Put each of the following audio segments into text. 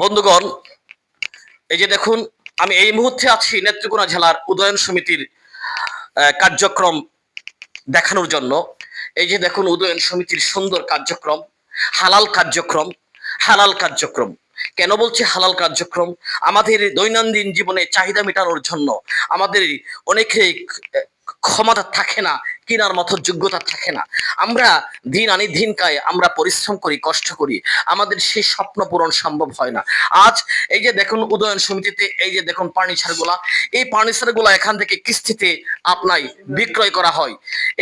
বন্ধুগণ, এই যে দেখুন, আমি এই মুহূর্তে আছি নেত্রকোনা জেলার উদয়ন সমিতির কার্যক্রম দেখানোর জন্য। এই যে দেখুন, উদয়ন সমিতির সুন্দর কার্যক্রম, হালাল কার্যক্রম হালাল কার্যক্রম। কেন বলছি হালাল কার্যক্রম? আমাদের দৈনন্দিন জীবনে চাহিদা মেটানোর জন্য আমাদের অনেকে ক্ষমতা থাকে না কেনার মতো যোগ্যতা থাকে না। আমরা দিন আনি দিন কায়, আমরা পরিশ্রম করি, কষ্ট করি। আমাদের সেই স্বপ্ন পূরণ সম্ভব হয় না। আজ এই যে দেখুন উদয়ন সমিতিতে, এই যে দেখুন ফার্নিচারগুলা এই ফার্নিচারগুলা এখান থেকে কিস্তিতে আপনাই বিক্রয় করা হয়।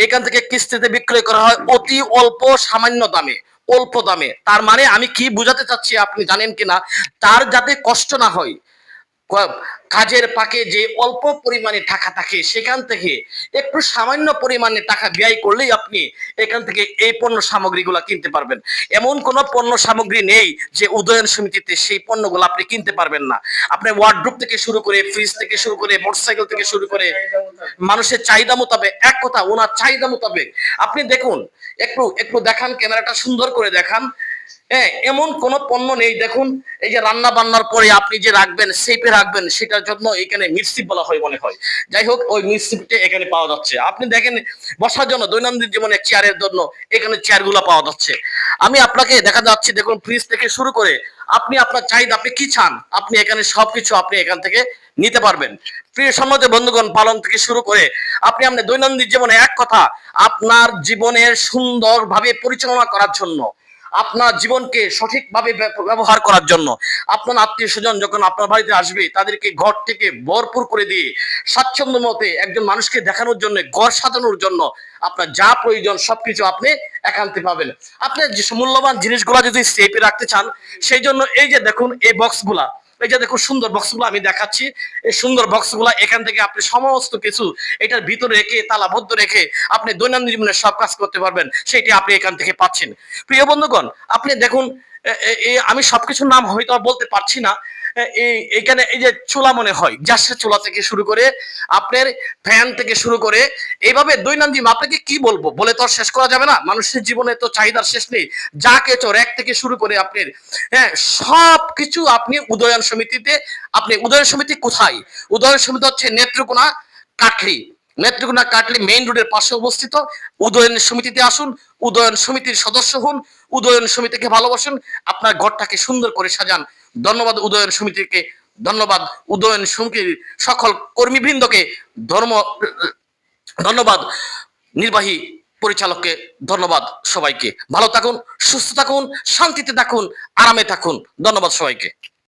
এখান থেকে কিস্তিতে বিক্রয় করা হয় অতি অল্প সামান্য দামে, অল্প দামে। তার মানে আমি কি বুঝাতে চাচ্ছি আপনি জানেন কিনা? তার যাতে কষ্ট না হয় কাজের পাকে যে অল্প পরিমাণে টাকা থাকে সেখান থেকে একটু সামান্য পরিমাণে টাকা ব্যয় করলেই আপনি এখান থেকে এই পণ্য সামগ্রীগুলো কিনতে পারবেন। এমন কোন পণ্য সামগ্রী নেই যে উদয়ন সমিতিতে সেই পণ্যগুলো আপনি কিনতে পারবেন না। আপনি ওয়ার্ড্রোপ থেকে শুরু করে ফ্রিজ থেকে শুরু করে মোটরসাইকেল থেকে শুরু করে মানুষের চাহিদা মোতাবেক, এক কথা, ওনার চাহিদা মোতাবেক। আপনি দেখুন, একটু একটু দেখান, ক্যামেরাটা সুন্দর করে দেখান। হ্যাঁ এমন কোন পণ্য নেই। দেখুন, এই যে রান্না বান্নার পরে আপনি যে রাখবেন সেপে রাখবেন, সেটার জন্য এখানে মিরসিপ বলা হয় মনে হয়। যাই হোক, ওই মিরসিপটা এখানে পাওয়া যাচ্ছে। আপনি দেখেন, বসার জন্য, দৈনন্দিন জীবনে চেয়ারের জন্য এখানে চেয়ারগুলো পাওয়া যাচ্ছে। আমি আপনাকে দেখা যাচ্ছে, দেখুন ফ্রিজ থেকে শুরু করে আপনি আপনার চাহিদা, আপনি কি চান, আপনি এখানে সবকিছু আপনি এখান থেকে নিতে পারবেন। প্রিয় সমাজে বন্ধুগণ, পালন থেকে শুরু করে আপনি আপনার দৈনন্দিন জীবনে এক কথা, আপনার জীবনের সুন্দরভাবে পরিচালনা করার জন্য আপনার জীবনকে সঠিকভাবে ব্যব- ব্যবহার করার জন্য। আপনার আত্মীয় স্বজন যখন আপনার বাড়িতে আসবে, তাদেরকে ঘর থেকে ভরপুর করে দিয়ে স্বাচ্ছন্দ্য মতে একজন মানুষকে দেখানোর জন্য, ঘর সাজানোর জন্য আপনার যা প্রয়োজন সবকিছু আপনি একান্তে পাবেন। আপনি মূল্যবান জিনিসগুলা যদি সেপে রাখতে চান, সেই জন্য এই যে দেখুন, এই বক্সগুলা এই যে দেখুন সুন্দর বক্সগুলো আমি দেখাচ্ছি। এই সুন্দর বক্সগুলো এখান থেকে আপনি সমস্ত কিছু এটার ভিতরে রেখে, তালাবদ্ধ রেখে আপনি দৈনন্দিন জীবনে সব কাজ করতে পারবেন, সেটি আপনি এখান থেকে পাচ্ছেন। প্রিয় বন্ধুগণ, আপনি দেখুন আমি সবকিছুর নাম হয়তো বলতে পারছি না এই এখানে এই যে চোলা মনে হয় গ্যাসের চোলা থেকে শুরু করে আপনার ফ্যান থেকে শুরু করে এইভাবে দৈনন্দিন আপনাকে কি বলব? বলে তো আর শেষ করা যাবে না। মানুষের জীবনে তো চাহিদার শেষ নেই। যা কেচো র্যাক থেকে শুরু করে আপনার হ্যাঁ সব কিছু আপনি উদয়ন সমিতিতে, আপনি, উদয়ন সমিতি কোথায়? উদয়ন সমিতি হচ্ছে নেত্রকোনা কাটলি নেত্রকোনা কাটলি মেইন রোডের পাশে অবস্থিত। উদয়ন সমিতিতে আসুন। উদয়ন সমিতির সদস্য হন। উদয়ন সমিতিকে ভালোবাসুন। আপনার ঘরটাকে সুন্দর করে সাজান। ধন্যবাদ উদয়ন সমিতিকে। ধন্যবাদ উদয়ন সমিতির সকল কর্মীবৃন্দকে। ধর্ম, ধন্যবাদ নির্বাহী পরিচালককে ধন্যবাদ সবাইকে। ভালো থাকুন, সুস্থ থাকুন, শান্তিতে থাকুন, আরামে থাকুন। ধন্যবাদ সবাইকে।